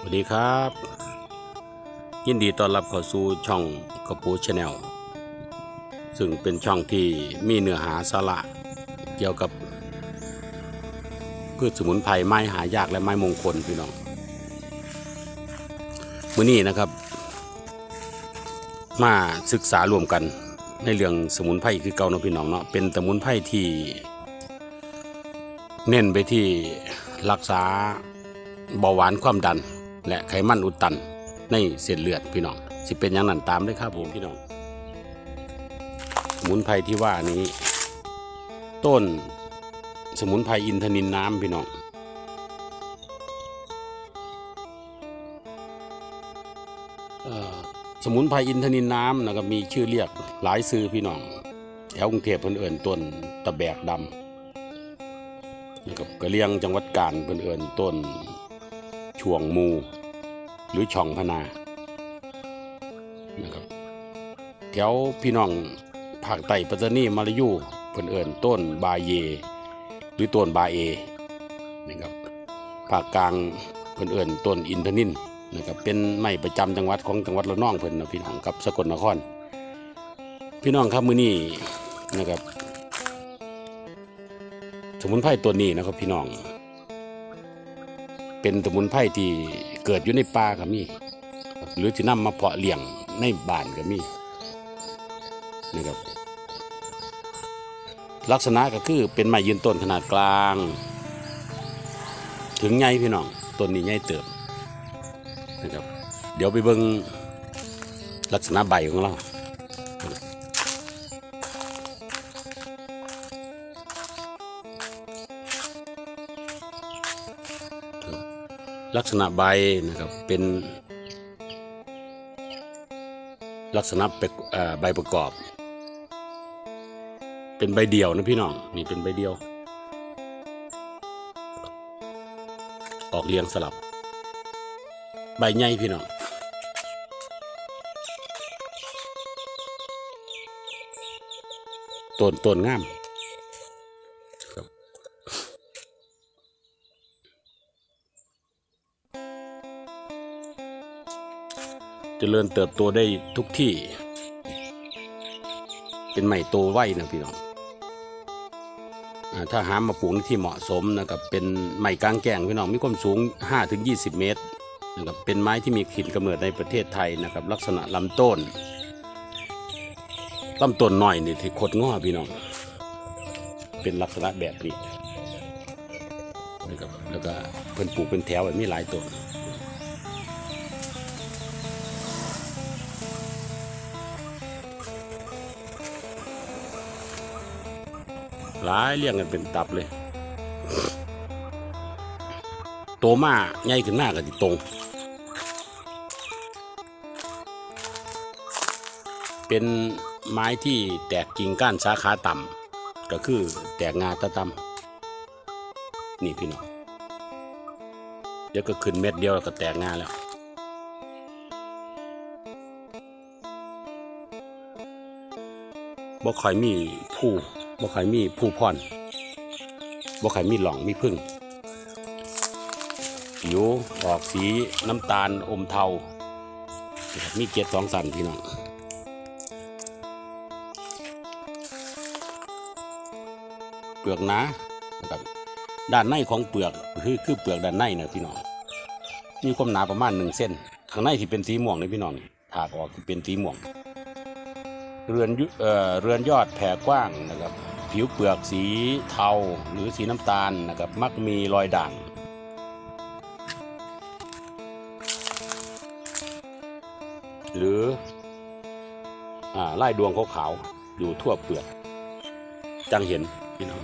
สวัสดีครับ ยินดีต้อนรับเข้าสู่ช่องกระปูชาแนลซึ่งเป็นช่องที่มีเนื้อหาสาระเกี่ยวกับพืชสมุนไพรไม้หายากและไม้มงคลพี่น้องมื้อนี้นะครับ มาศึกษารวมกันในเรื่องสมุนไพรคือเก่าเนาะพี่น้องเนาะเป็นสมุนไพรที่ เน้นไปที่รักษาเบาหวานความดัน และไขมันอุดตันในเส้นเลือดพี่น้อง สิเป็นอย่างนั้นตามเลยครับผมพี่น้อง สมุนไพรที่ว่านี้ ต้นสมุนไพรอินทนินน้ำพี่น้องสมุนไพรอินทนินน้ำนะครับมีชื่อเรียกหลายซื้อพี่น้องแถวกรุงเทพเพิ่นเอิ่นต้นตะแบกดำนะครับกระเลียงจังหวัดกาญเพิ่นเอิญต้นช่วงมู หรือช่องพนานะครับแถวพี่น้องภาคใต้ปัตตานีมาลายูเพิ่นเอิญต้นบาเย หรือต้นบาเอนะครับภาคกลางเพิ่นเอิญต้นอินทนินนะครับเป็นไม้ประจำจังหวัดของจังหวัดระนองเพิ่นนะพี่น้องกับสกลนคร พี่น้องครับมื้อนี้นะครับสมุนไพรตัวนี้นะครับพี่น้อง เป็นสมุนไพรที่ เกิดอยู่ในป่าก็มี หรือที่นำมาเพาะเลี้ยงในบ้านก็มีนะครับ ลักษณะก็คือเป็นไม้ยืนต้นขนาดกลาง ถึงใหญ่พี่น้องต้นนี้ใหญ่เติบนะครับ เดี๋ยวไปเบิ่งลักษณะใบของเรา ลักษณะใบนะครับเป็นลักษณะใบประกอบ เป็นใบเดียวนะพี่น้องนี่เป็นใบเดียว ออกเรียงสลับ ใบใหญ่พี่น้องต้นต้นงาม เจริญเติบโตได้ทุกที่ เป็นใหม่โตไวนะพี่น้องถ้าหามาปลูกในที่เหมาะสมนะครับเป็นไม้กลางแก่งพี่น้องมีความสูง 5-20 เมตรนะครับเป็นไม้ที่มีถิ่นกำเนิดในประเทศไทยนะครับ ลักษณะลำต้นลำต้นหน่อยนี่ที่คดง้อพี่น้อง เป็นลักษณะแบบนี้นะครับแล้วก็เพิ่นปลูกเป็นแถวแบบมีหลายต้น หลายเรียงกันเป็นตับเลย โตมาใหญ่ขึ้นหน้ากันตรง เป็นไม้ที่แตกกิ่งก้านสาขาต่ำก็คือแตกงาตะต่ำนี่พี่น้องเดี๋ยวก็ขึ้นเม็ดเดียวแล้วก็แตกงาแล้วบ่ค่อยมีผู้ บ่ค่อยมีผู้พรบ่ค่อยมีหล่องมีพึ่งผิวออกสีน้ำตาลอมเทา มีเกล็ดสองสันพี่น้องเปลือกหนานะครับด้านในของเปลือกคือคือเปลือกด้านในนะพี่น้องมีความหนาประมาณหนึ่งเส้น ข้างในที่เป็นสีม่วงนี่พี่น้องถากออกที่เป็นสีม่วง เรือนเอ่อเรือนยอดแผ่กว้างนะครับ ผิวเปลือกสีเทาหรือสีน้ำตาลนะครับมักมีรอยด่างหรืออ่าลายดวงขาวๆอยู่ทั่วเปลือก จังเห็นพี่น้อง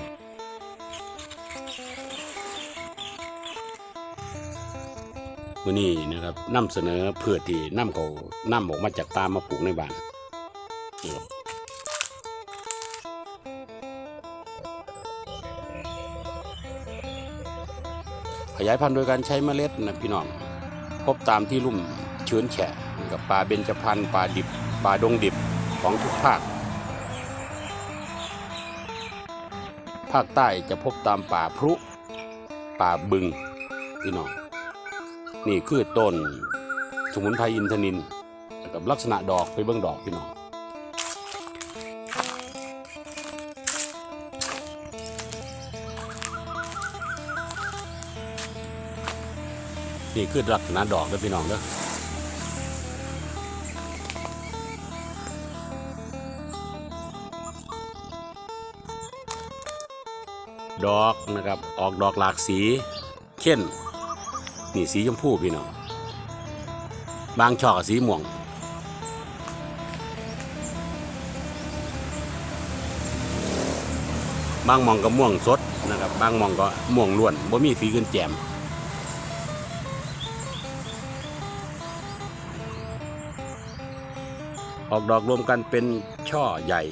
วันนี้นะครับนำเสนอเพื่อที่นำเขานำออกมาจากตามมาปลูกในบ้าน ยายพันธุ์โดยการใช้เมล็ดนะพี่น้องพบตามที่ลุ่มชื้นแฉะกับป่าเบญจพรรณป่าดิบป่าดงดิบของทุกภาค ภาคใต้จะพบตามป่าพรุป่าบึงพี่น้องนี่คือต้นสมุนไพรอินทนินกับลักษณะดอกไปเบื้องดอกพี่น้อง นี่คือลักษณะดอกเด้อพี่น้องเด้อดอกนะครับออกดอกหลากสีเข้นนี่สีชมพูพี่น้องบางช่อกสีม่วง บางมองก็ม่วงสดนะครับ บางมองก็ม่วงล้วนบ่มีสีขึ้นแจม ออกดอกรวมกันเป็นช่อใหญ่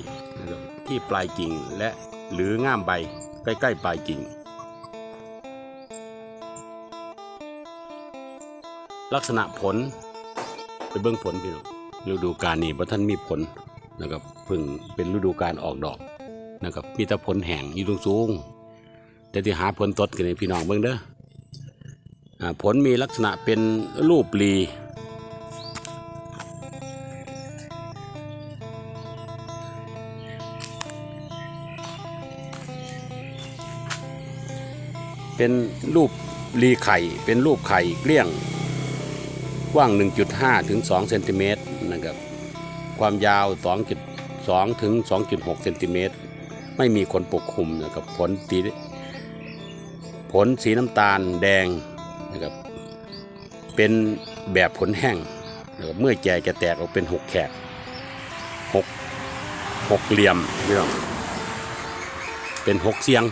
ที่ปลายกิ่งและหรือง่ามใบใกล้ ๆ ปลายกิ่ง ลักษณะผลไปเบื้องผลพี่น้องฤดูกาลนี้พระท่านมีผลนะครับเพิ่งเป็นฤดูกาลออกดอกนะครับมีแต่ผลแห้งอยู่ตรงสูงแต่ที่หาผลตดกันนี่พี่น้องเบิ่งเด้อผลมีลักษณะเป็นรูปลี เป็นรูปลีไข่ เป็นรูปไข่เกลี้ยงกว้าง 1.5 ถึง 2 เซนติเมตรนะครับ ความยาว 2.2 ถึง 2.6 เซนติเมตร ไม่มีขนปกคลุมนะครับ ผลสีผลสีน้ำตาลแดงนะครับ เป็นแบบผลแห้งนะครับเมื่อแก่จะแตกออกเป็นหกแขกหกหกเหลี่ยมพี่องเป็นหกเสียง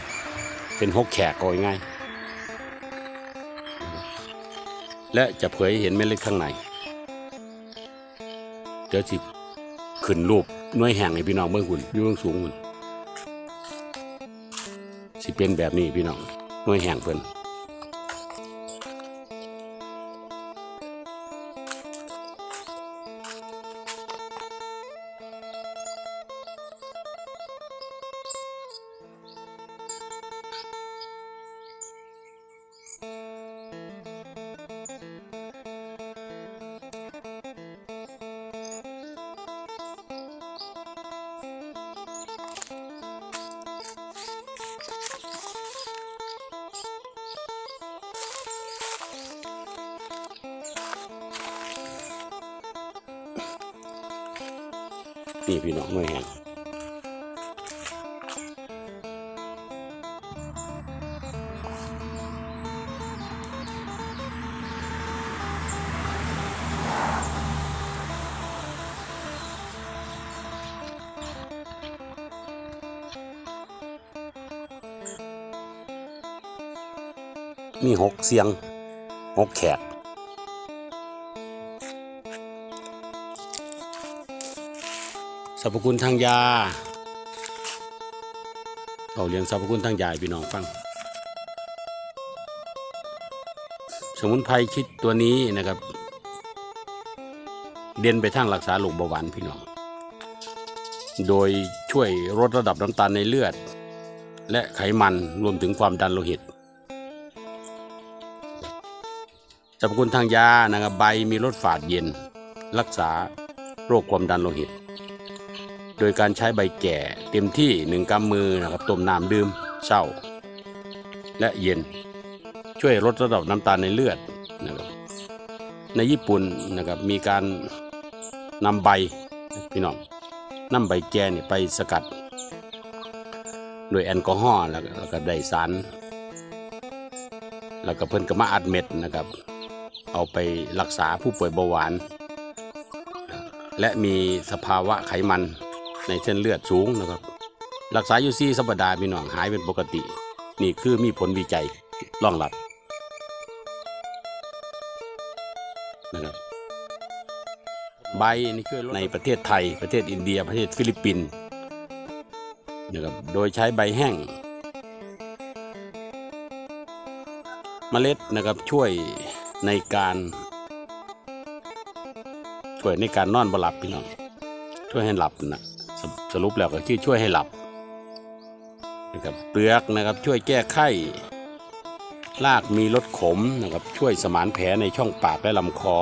เป็นหกแขกเอาง่าย และจะเผยให้เห็นเม็ดเล็ดข้างใน เดี๋ยวสิขึ้นรูปหน่วยแห่งให้พี่น้องเบื้องหุ่นอยู่เบื้องสูงหุ่นสิเป็นแบบนี้พี่น้องหน่วยแห่งเพิ่น นี่พี่น้องหน่วยแห่งมีหกเสียงหกแขก สรรพคุณทางยาเอาเรียงสรรพคุณทางยาพี่น้องฟัง สมุนไพรคิดตัวนี้นะครับ เด่นไปทางรักษาโรคเบาหวานพี่น้อง โดยช่วยลดระดับน้ำตาลในเลือด และไขมันรวมถึงความดันโลหิตสรรพคุณทางยานะครับใบมีรสฝาดเย็น รักษาโรคความดันโลหิต โดยการใช้ใบแก่เต็มที่หนึ่งกำมือนะครับต้มน้ำดื่มเช้า และเย็น ช่วยลดระดับน้ำตาลในเลือดนะครับในญี่ปุ่นนะครับมีการนำใบพี่น้องนำใบแก่เนี่ยไปสกัดโดยแอลกอฮอล์แล้วก็แล้สารแล้วก็เพิ่นก็มาอัดเม็ดนะครับ เอาไปรักษาผู้ป่วยเบาหวาน และมีสภาวะไขมัน ในเส้นเลือดสูงนะครับ รักษาอยู่ซี่สัปดาห์พี่น้องหายเป็นปกติ นี่คือมีผลวิจัยรองรับนะครับใบนี่คือในประเทศไทย ประเทศอินเดีย ประเทศฟิลิปปินส์นะครับโดยใช้ใบแห้งเมล็ดนะครับช่วยในการช่วยในการนอนบหลับพี่น้องช่วยให้หลับนะ สสรุปแล้วก็คือช่วยให้หลับนะครับเปลือกนะครับช่วยแก้ไข้รากมีรสขมนะครับช่วยสมานแผลในช่องปากและลำคอ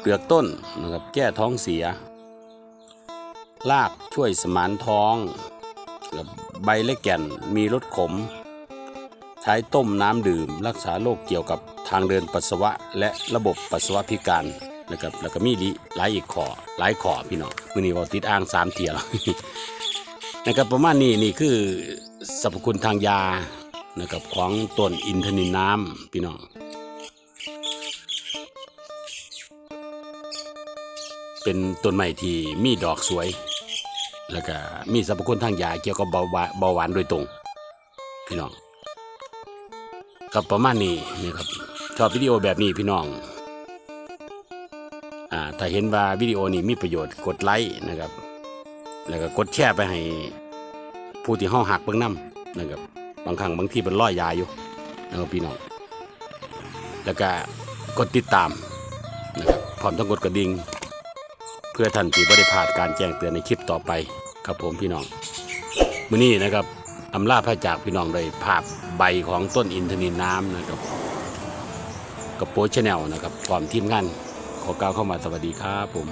เปลือกต้นนะครับแก้ท้องเสีย รากช่วยสมานท้องใบและแก่นมีรสขม ใช้ต้มน้ำดื่ม รักษาโรคเกี่ยวกับทางเดินปัสสาวะและระบบปัสสาวะพิการ นะครับแล้วก็มีลิหลายอีกขอหลายขอพี่น้องมือนี้เราติดอ่างสามเทียแล้วนะครับประมาณนี้นี่คือสรรพคุณทางยานะครับของต้นอินทนินน้ำพี่น้องเป็นต้นไม้ที่มีดอกสวย แล้วก็มีสรรพคุณทางยาเกี่ยวกับเบาหวานเบาหวานโดยตรง พี่น้องกับประมาณนี้นี่ครับชอบวิดีโอแบบนี้พี่น้อง อ่าถ้าเห็นว่าวิดีโอนี้มีประโยชน์กดไลค์นะครับ แล้วก็กดแชร์ไปให้ผู้ที่ห้าหักเบื้องน้ำนะครับบางครั้งบางทีเป็นร้อยยาอยู่นะครับพี่น้องแล้วก็กดติดตามนะครับพร้อมต้องกดกระดิ่งเพื่อท่านที่ไม่ได้พลาดการแจ้งเตือนในคลิปต่อไปครับผมพี่น้องมื้อนี้นะครับอำลาพระจากพี่น้องโดยภาพใบของต้นอินทนินน้ำนะครับกับโปรชแนลนะครับพร้อมทีมงาน ขอกล่าวเข้ามาสวัสดีครับผม